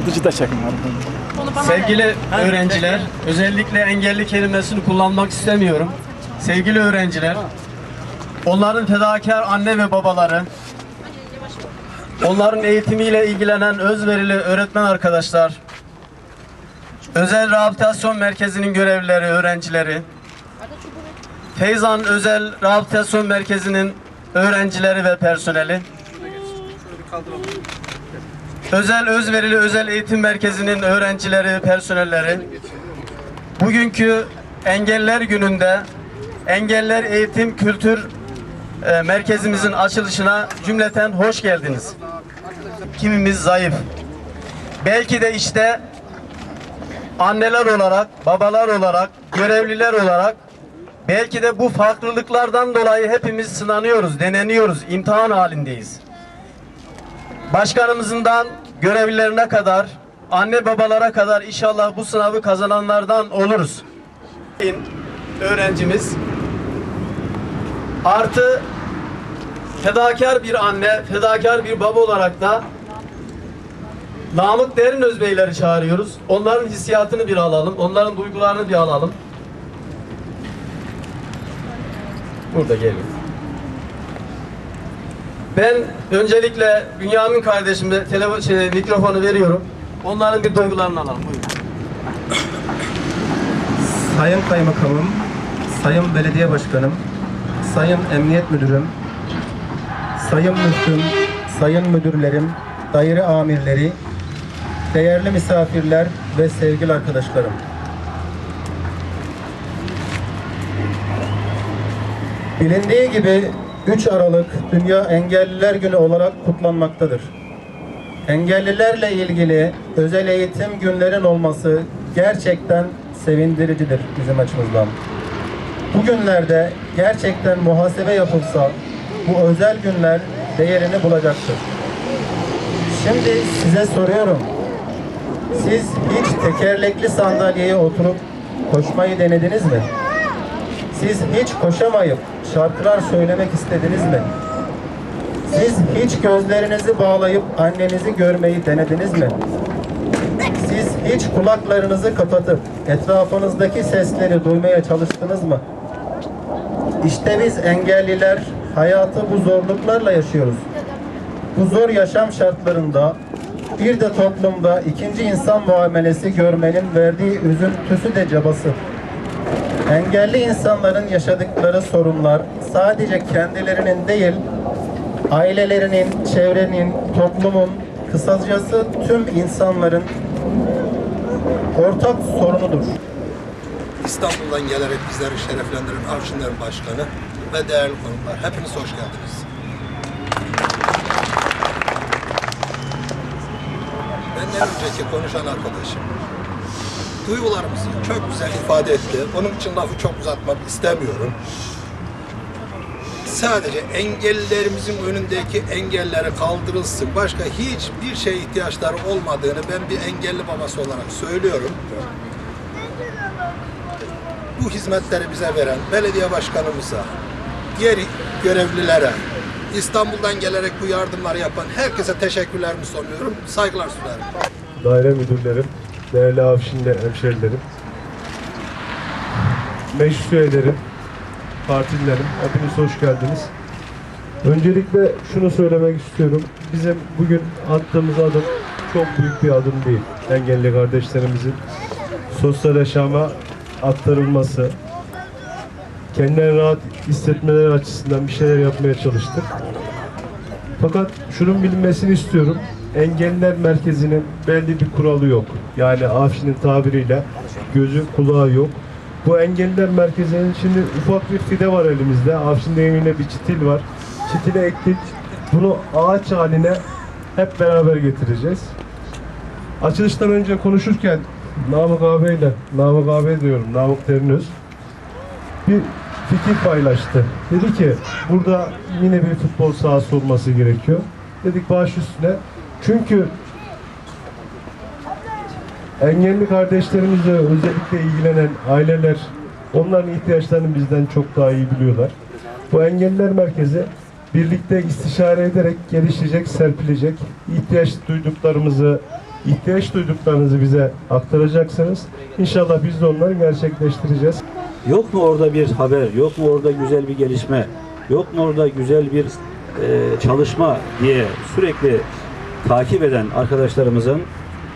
Kapatıcı da çakın Sevgili öğrenciler, özellikle engelli kelimesini kullanmak istemiyorum. Sevgili öğrenciler, onların fedakar anne ve babaları, onların eğitimiyle ilgilenen özverili öğretmen arkadaşlar, özel rehabilitasyon merkezinin görevlileri, öğrencileri, Feyzan Özel Rehabilitasyon Merkezi'nin öğrencileri ve personeli, Özel Özverili Özel Eğitim Merkezi'nin öğrencileri, personelleri, bugünkü Engeller Günü'nde Engeller Eğitim Kültür e, Merkezimizin açılışına cümleten hoş geldiniz. Kimimiz zayıf. Belki de işte anneler olarak, babalar olarak, görevliler olarak belki de bu farklılıklardan dolayı hepimiz sınanıyoruz, deneniyoruz, imtihan halindeyiz başkanımızından görevlilerine kadar, anne babalara kadar inşallah bu sınavı kazananlardan oluruz. Öğrencimiz artı fedakar bir anne, fedakar bir baba olarak da Namık Derin Özbeyleri çağırıyoruz. Onların hissiyatını bir alalım, onların duygularını bir alalım. Burada gelin. Ben öncelikle Bünyamin kardeşime telefon, şey, mikrofonu veriyorum. Onların bir duygularını alalım. Buyurun. Sayın Kaymakamım, Sayın Belediye Başkanım, Sayın Emniyet Müdürüm, Sayın Müftüm, Sayın Müdürlerim, daire amirleri, değerli misafirler ve sevgili arkadaşlarım. Bilindiği gibi 3 Aralık Dünya Engelliler Günü olarak kutlanmaktadır. Engellilerle ilgili özel eğitim günlerin olması gerçekten sevindiricidir bizim açımızdan. Bugünlerde gerçekten muhasebe yapılsa bu özel günler değerini bulacaktır. Şimdi size soruyorum. Siz hiç tekerlekli sandalyeye oturup koşmayı denediniz mi? Siz hiç koşamayıp şarkılar söylemek istediniz mi? Siz hiç gözlerinizi bağlayıp annenizi görmeyi denediniz mi? Siz hiç kulaklarınızı kapatıp etrafınızdaki sesleri duymaya çalıştınız mı? İşte biz engelliler hayatı bu zorluklarla yaşıyoruz. Bu zor yaşam şartlarında bir de toplumda ikinci insan muamelesi görmenin verdiği üzüntüsü de cabası. Engelli insanların yaşadıkları sorunlar sadece kendilerinin değil, ailelerinin, çevrenin, toplumun, kısacası tüm insanların ortak sorunudur. İstanbul'dan gelerek bizleri şereflendiren Avşinlerin Başkanı ve değerli konuklar. Hepiniz hoş geldiniz. Benden önceki konuşan arkadaşım duygularımızı çok güzel ifade etti. Onun için lafı çok uzatmak istemiyorum. Sadece engellilerimizin önündeki engelleri kaldırılsın. Başka hiçbir şeye ihtiyaçları olmadığını ben bir engelli babası olarak söylüyorum bu hizmetleri bize veren belediye başkanımıza, diğer görevlilere, İstanbul'dan gelerek bu yardımları yapan herkese teşekkürlerimi sunuyorum. Saygılar sunarım. daire müdürlerim, değerli avşinle hemşerilerim, meclis üyelerim, partililerim, hepiniz hoş geldiniz. Öncelikle şunu söylemek istiyorum. Bizim bugün attığımız adım çok büyük bir adım değil. Engelli kardeşlerimizin sosyal yaşama aktarılması, kendilerini rahat hissetmeleri açısından bir şeyler yapmaya çalıştık. Fakat şunun bilinmesini istiyorum. Engelliler merkezinin belli bir kuralı yok. Yani Afşin'in tabiriyle gözü kulağı yok. Bu engelliler merkezinin şimdi ufak bir fide var elimizde. Afşin deyimiyle bir çitil var. Çitile ektik. Bunu ağaç haline hep beraber getireceğiz. Açılıştan önce konuşurken Namık abiyle, Namık abi diyorum, Namık Derinöz bir fikir paylaştı. Dedi ki burada yine bir futbol sahası olması gerekiyor. Dedik baş üstüne. Çünkü engelli kardeşlerimizle özellikle ilgilenen aileler onların ihtiyaçlarını bizden çok daha iyi biliyorlar. Bu engelliler merkezi birlikte istişare ederek gelişecek, serpilecek. İhtiyaç duyduklarımızı, ihtiyaç duyduklarınızı bize aktaracaksınız. İnşallah biz de onları gerçekleştireceğiz. Yok mu orada bir haber, yok mu orada güzel bir gelişme, yok mu orada güzel bir e, çalışma diye sürekli takip eden arkadaşlarımızın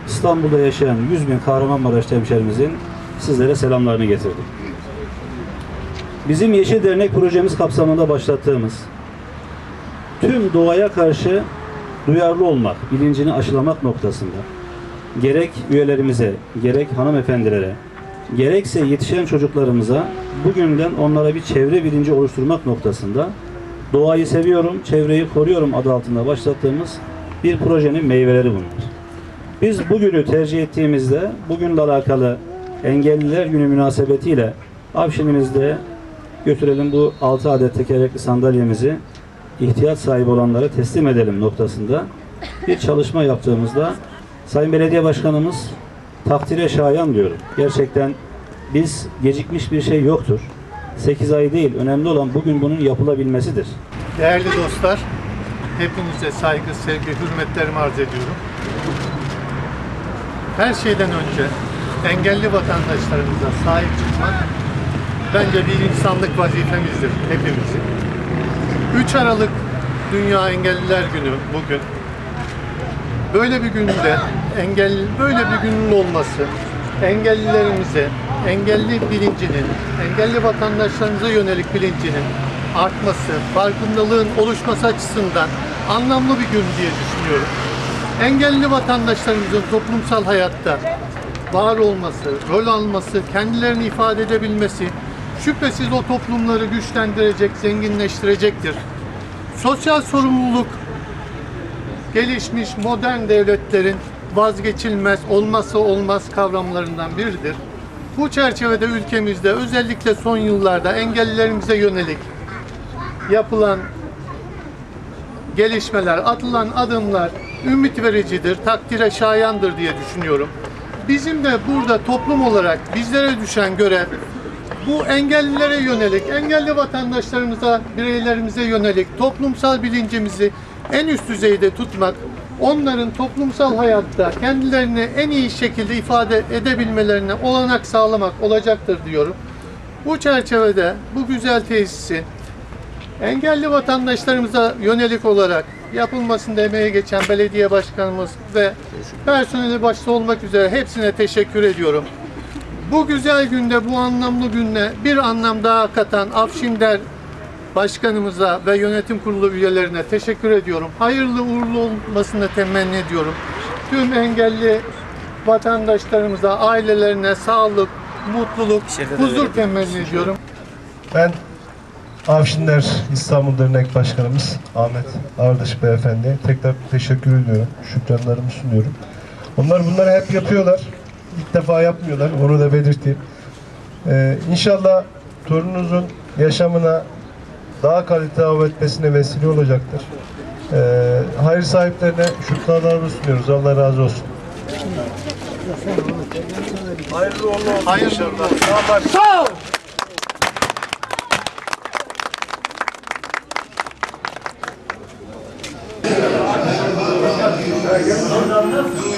İstanbul'da yaşayan 100 bin Kahramanmaraş hemşerimizin sizlere selamlarını getirdim. Bizim Yeşil Dernek projemiz kapsamında başlattığımız tüm doğaya karşı duyarlı olmak, bilincini aşılamak noktasında gerek üyelerimize, gerek hanımefendilere, gerekse yetişen çocuklarımıza bugünden onlara bir çevre bilinci oluşturmak noktasında doğayı seviyorum, çevreyi koruyorum adı altında başlattığımız bir projenin meyveleri bunlar. Biz bugünü tercih ettiğimizde bugünle alakalı engelliler günü münasebetiyle Avşin'imizde götürelim bu 6 adet tekerlekli sandalyemizi ihtiyaç sahibi olanlara teslim edelim noktasında bir çalışma yaptığımızda Sayın Belediye Başkanımız takdire şayan diyorum. Gerçekten biz gecikmiş bir şey yoktur. 8 ay değil, önemli olan bugün bunun yapılabilmesidir. Değerli dostlar, hepinize saygı, sevgi, hürmetlerimi arz ediyorum. Her şeyden önce engelli vatandaşlarımıza sahip çıkmak bence bir insanlık vazifemizdir hepimizin. 3 Aralık Dünya Engelliler Günü bugün. Böyle bir günde engel böyle bir günün olması engellilerimize, engelli bilincinin, engelli vatandaşlarımıza yönelik bilincinin artması, farkındalığın oluşması açısından anlamlı bir gün diye düşünüyorum. Engelli vatandaşlarımızın toplumsal hayatta var olması, rol alması, kendilerini ifade edebilmesi şüphesiz o toplumları güçlendirecek, zenginleştirecektir. Sosyal sorumluluk gelişmiş modern devletlerin vazgeçilmez, olmazsa olmaz kavramlarından biridir. Bu çerçevede ülkemizde özellikle son yıllarda engellilerimize yönelik yapılan gelişmeler, atılan adımlar ümit vericidir, takdire şayandır diye düşünüyorum. Bizim de burada toplum olarak bizlere düşen görev bu engellilere yönelik, engelli vatandaşlarımıza, bireylerimize yönelik toplumsal bilincimizi en üst düzeyde tutmak, onların toplumsal hayatta kendilerini en iyi şekilde ifade edebilmelerine olanak sağlamak olacaktır diyorum. Bu çerçevede bu güzel tesisin engelli vatandaşlarımıza yönelik olarak yapılmasında emeği geçen belediye başkanımız ve personeli başta olmak üzere hepsine teşekkür ediyorum. Bu güzel günde, bu anlamlı günde bir anlam daha katan Afşinder Başkanımıza ve yönetim kurulu üyelerine teşekkür ediyorum. Hayırlı uğurlu olmasını temenni ediyorum. Tüm engelli vatandaşlarımıza, ailelerine sağlık, mutluluk, huzur temenni ediyorum. Ben Avşinler İstanbul Dernek Başkanımız Ahmet Ardış Beyefendi'ye tekrar teşekkür ediyorum. Şükranlarımı sunuyorum. Onlar bunları hep yapıyorlar. İlk defa yapmıyorlar. Onu da belirteyim. Ee, inşallah torununuzun yaşamına daha kaliteli etmesine vesile olacaktır. Ee, hayır sahiplerine şükranlarımı sunuyoruz. Allah razı olsun. Hayırlı olsun. 있었어.